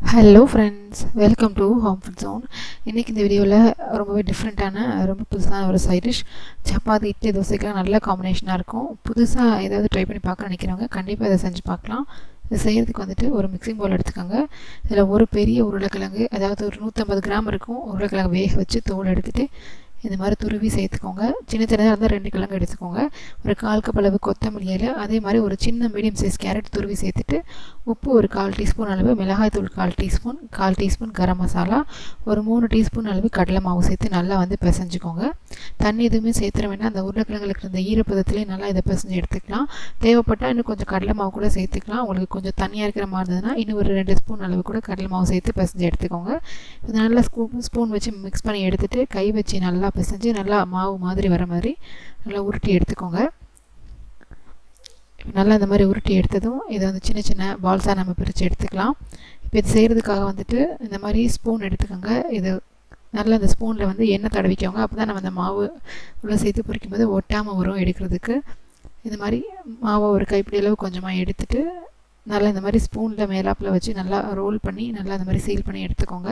Hello friends welcome to home food zone இன்றைக்கி இந்த வீடியோவில் ரொம்பவே டிஃப்ரெண்ட்டான ரொம்ப புதுசான ஒரு சைட் டிஷ் சப்பாத்தி இட்லி தோசைக்கெலாம் நல்ல காம்பினேஷனாக இருக்கும். புதுசாக ஏதாவது ட்ரை பண்ணி பார்க்க நினைக்கிறவங்க கண்டிப்பாக இதை செஞ்சு பார்க்கலாம். இது செய்கிறதுக்கு வந்துட்டு ஒரு மிக்சிங் பவுல் எடுத்துக்கோங்க. இதில் ஒரு பெரிய உருளைக்கிழங்கு அதாவது ஒரு நூற்றம்பது கிராம் இருக்கும் உருளைக்கிழங்கு வேக வச்சு தோல் எடுத்துகிட்டு இந்த மாதிரி துருவி சேர்த்துக்கோங்க. சின்ன சின்னதாக இருந்தால் ரெண்டு கிழங்கு எடுத்துக்கோங்க. ஒரு கால் கப் அளவு கொத்தமல்லி இலை அதே மாதிரி ஒரு சின்ன மீடியம் சைஸ் கேரட் துருவி சேர்த்துட்டு உப்பு ஒரு கால் டீஸ்பூன் அளவு மிளகாய் தூள் கால் டீஸ்பூன் கால் டீஸ்பூன் கரம் மசாலா ஒரு மூணு டீஸ்பூன் அளவு கடலை மாவு சேர்த்து நல்லா வந்து பிசைஞ்சுக்கோங்க. தண்ணி எதுவுமே சேர்த்துற வேண்டாம். அந்த உருளைக்கிழங்குல இருந்த ஈரப்பதத்துலேயே நல்லா இதை பிசைஞ்சு எடுத்துக்கலாம். தேவைப்பட்டால் இன்னும் கொஞ்சம் கடலை மாவு கூட சேர்த்துக்கலாம். உங்களுக்கு கொஞ்சம் தண்ணியாக இருக்கிற மாதிரி இருந்ததுன்னா இன்னும் ஒரு ரெண்டு ஸ்பூன் அளவு கூட கடலை மாவு சேர்த்து பிசைஞ்சு எடுத்துக்கோங்க. இது நல்லா ஸ்பூன் ஸ்பூன் வச்சு மிக்ஸ் பண்ணி எடுத்துகிட்டு கை வச்சு நல்லா பிசைஞ்சு நல்லா மாவு மாதிரி வர மாதிரி நல்லா உருட்டி எடுத்துக்கோங்க. நல்லா இந்த மாதிரி உருட்டி எடுத்ததும் இதை வந்து சின்ன சின்ன பால்ஸாக நம்ம பிரித்து எடுத்துக்கலாம். இப்போ இது செய்கிறதுக்காக வந்துட்டு இந்த மாதிரி ஸ்பூன் எடுத்துக்கோங்க. இது நல்லா அந்த ஸ்பூனில் வந்து எண்ணெய் தடவிக்கோங்க. அப்போ தான் நம்ம அந்த மாவு உள்ளே சேர்த்து பொரிக்கும் போது ஒட்டாமல் வரும் எடுக்கிறதுக்கு. இந்த மாதிரி மாவை ஒரு கைப்பிடி அளவு கொஞ்சமாக எடுத்துட்டு நல்லா இந்த மாதிரி ஸ்பூனில் மேலாப்பில் வச்சு நல்லா ரோல் பண்ணி நல்லா இந்த மாதிரி சீல் பண்ணி எடுத்துக்கோங்க.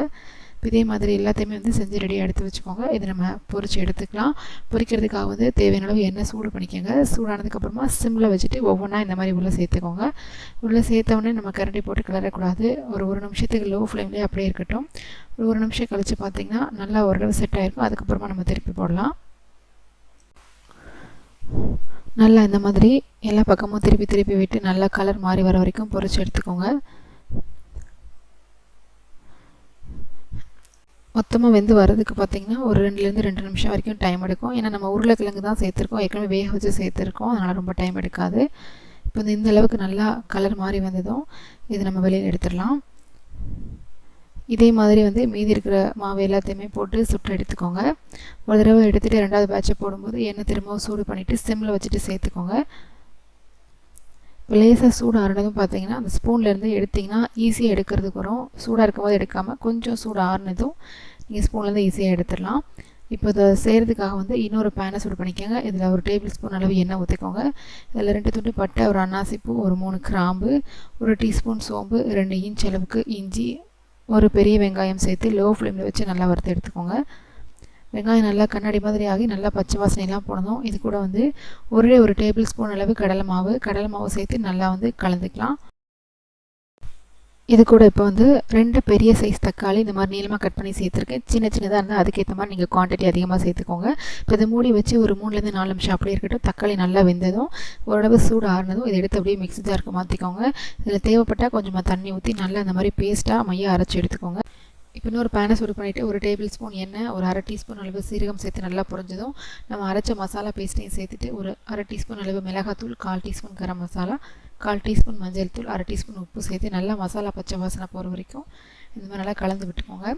இதே மாதிரி எல்லாத்தையுமே வந்து செஞ்சு ரெடியாக எடுத்து வச்சுக்கோங்க. இதை நம்ம பொறிச்சு எடுத்துக்கலாம். பொறிக்கிறதுக்காக வந்து தேவையான அளவு எண்ணெய் சூடு பண்ணிக்கோங்க. சூடானதுக்கப்புறமா சிம்மில் வச்சுட்டு ஒவ்வொன்றா இந்த மாதிரி உள்ளே சேர்த்துக்கோங்க. உள்ளே சேர்த்தவொடனே நம்ம கரண்டி போட்டு கிளறக்கூடாது. ஒரு ஒரு நிமிஷத்துக்கு லோ ஃப்ளேம்லேயே அப்படியே இருக்கட்டும். ஒரு ஒரு நிமிஷம் கழித்து பார்த்திங்கன்னா நல்லா ஓரளவு செட் ஆகிருக்கும் அதுக்கப்புறமா நம்ம திருப்பி போடலாம். நல்லா இந்த மாதிரி எல்லா பக்கமும் திருப்பி திருப்பி விட்டு நல்லா கலர் மாறி வர வரைக்கும் பொறிச்சு எடுத்துக்கோங்க. மொத்தமாக வெந்து வரதுக்கு பார்த்திங்கன்னா ஒரு ரெண்டுலேருந்து ரெண்டு நிமிஷம் வரைக்கும் டைம் எடுக்கும். ஏன்னா நம்ம உருளைக்கிழங்கு தான் சேர்த்துருக்கோம். ஏற்கனவே வேக வச்சு சேர்த்துருக்கோம். அதனால் ரொம்ப டைம் எடுக்காது. இப்போ வந்து இந்த அளவுக்கு நல்லா கலர் மாறி வந்ததும் இது நம்ம வெளியில் எடுத்துடலாம். இதே மாதிரி வந்து மீதி இருக்கிற மாவு எல்லாத்தையுமே போட்டு சுட்டு எடுத்துக்கோங்க. ஒரு தடவை எடுத்துகிட்டு ரெண்டாவது பேட்சை போடும்போது எண்ணெய் திரும்பவும் சூடு பண்ணிவிட்டு சிம்மில் வச்சுட்டு சேர்த்துக்கோங்க. லேசாக சூடு ஆறினதும் பார்த்தீங்கன்னா அந்த ஸ்பூன்லேருந்து எடுத்திங்கன்னா ஈஸியாக எடுக்கிறதுக்கு வரும். சூடாக இருக்கும்போது எடுக்காமல் கொஞ்சம் சூடு ஆறினதும் நீங்கள் ஸ்பூன்லேருந்து ஈஸியாக எடுத்துடலாம். இப்போ இதை செய்கிறதுக்காக வந்து இன்னொரு பேனை சூடு பண்ணிக்கோங்க. இதில் ஒரு டேபிள் ஸ்பூன் அளவு எண்ணெய் ஊற்றிக்கோங்க இதில் ரெண்டு துண்டு பட்டை ஒரு அன்னாசிப்பூ ஒரு மூணு கிராம்பு ஒரு டீஸ்பூன் சோம்பு ரெண்டு இன்ச் அளவுக்கு இஞ்சி ஒரு பெரிய வெங்காயம் சேர்த்து லோ ஃப்ளேமில் வச்சு நல்லா வறுத்து எடுத்துக்கோங்க. வெங்காயம் நல்லா கண்ணாடி மாதிரி ஆகி நல்லா பச்சை வாசனையெல்லாம் போனதும் இது கூட வந்து ஒரே ஒரு டேபிள் ஸ்பூன் அளவு கடலை மாவு. கடலை மாவு சேர்த்து நல்லா வந்து கலந்துக்கலாம். இது கூட இப்போ வந்து ரெண்டு பெரிய சைஸ் தக்காளி இந்த மாதிரி நீளமாக கட் பண்ணி சேர்த்துருக்கேன். சின்ன சின்னதாக இருந்தால் அதுக்கேற்ற மாதிரி நீங்கள் குவான்டிட்டி அதிகமாக சேர்த்துக்கோங்க. இப்போ இதை மூடி வச்சு ஒரு மூணுலேருந்து நாலு நிமிஷம் அப்படியே இருக்கட்டும். தக்காளி நல்லா வெந்ததும் ஓரளவு சூடு ஆறுனதும் இதை எடுத்து அப்படியே மிக்ஸி ஜாருக்கு மாற்றிக்கோங்க இதில் தேவைப்பட்டால் கொஞ்சமாக தண்ணி ஊற்றி நல்லா இந்த மாதிரி பேஸ்ட்டாக மையாக அரைச்சி எடுத்துக்கோங்க. இப்போ இன்னொரு பேனை சூடு பண்ணிவிட்டு ஒரு டேபிள் ஸ்பூன் எண்ணெய் ஒரு அரை டீஸ்பூன் அளவு சீரகம் சேர்த்து நல்லா புரிஞ்சதும் நம்ம அரைச்ச மசாலா பேஸ்ட்டையும் சேர்த்துட்டு ஒரு அரை டீஸ்பூன் அளவு மிளகாத்தூள் கால் டீஸ்பூன் கரம் மசாலா கால் டீஸ்பூன் மஞ்சள் தூள் அரை டீஸ்பூன் உப்பு சேர்த்து நல்லா மசாலா பச்சை வாசனை போகிற வரைக்கும் இந்த மாதிரி நல்லா கலந்து விட்டுக்கோங்க.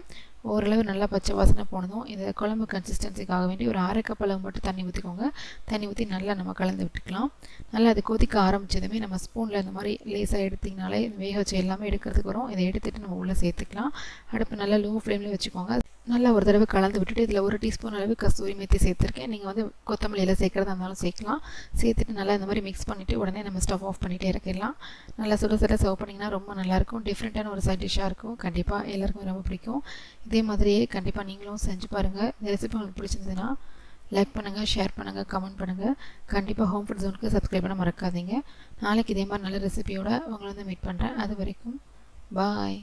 ஓரளவு நல்லா பச்சை வாசனை போனதும் இந்த குழம்பு கன்சிஸ்டன்சிக்காக வேண்டி ஒரு அரை கப் அளவு மட்டும் தண்ணி ஊற்றிக்கோங்க தண்ணி ஊற்றி நல்லா நம்ம கலந்து விட்டுக்கலாம். நல்லா அது கொதிக்க ஆரம்பித்ததுமே நம்ம ஸ்பூனில் இந்த மாதிரி லேசாக எடுத்திங்கனாலே வேக வச்சு எல்லாமே எடுக்கிறதுக்கு வரும். இதை எடுத்துகிட்டு நம்ம உள்ளே சேர்த்துக்கலாம். அடுப்பு நல்லா லோ ஃப்ளேமில் வச்சுக்கோங்க. நல்லா ஒரு தடவை கலந்து விட்டுட்டு இதில் ஒரு டீஸ்பூன் அளவு கஸ்தூரி மேத்தி சேர்த்துருக்கேன். நீங்கள் வந்து கொத்தமல்லியில் சேர்க்குறதா இருந்தாலும் சேர்க்கலாம். சேர்த்துட்டு நல்லா இந்த மாதிரி மிக்ஸ் பண்ணிவிட்டு உடனே நம்ம ஸ்டவ் ஆஃப் பண்ணிகிட்டே இறக்கிடலாம் நல்லா சுட சுட சர்வ் பண்ணிங்கன்னா ரொம்ப நல்லாயிருக்கும் டிஃப்ரெண்ட்டான ஒரு சைட் டிஷ்ஷாக இருக்கும். கண்டிப்பாக எல்லாருக்கும் ரொம்ப பிடிக்கும். இதே மாதிரியே கண்டிப்பாக நீங்களும் செஞ்சு பாருங்கள் இந்த ரெசிபி உங்களுக்கு பிடிச்சிருந்ததுன்னா லைக் பண்ணுங்கள் ஷேர் பண்ணுங்கள் கமெண்ட் பண்ணுங்கள் கண்டிப்பாக ஹோம் ஃபுட் ஜோனுக்கு சப்ஸ்கிரைப் பண்ண மறக்காதீங்க. நாளைக்கு இதே மாதிரி நல்ல ரெசிபியோட உங்களை வந்து மீட் பண்ணுறேன் அது வரைக்கும் பாய்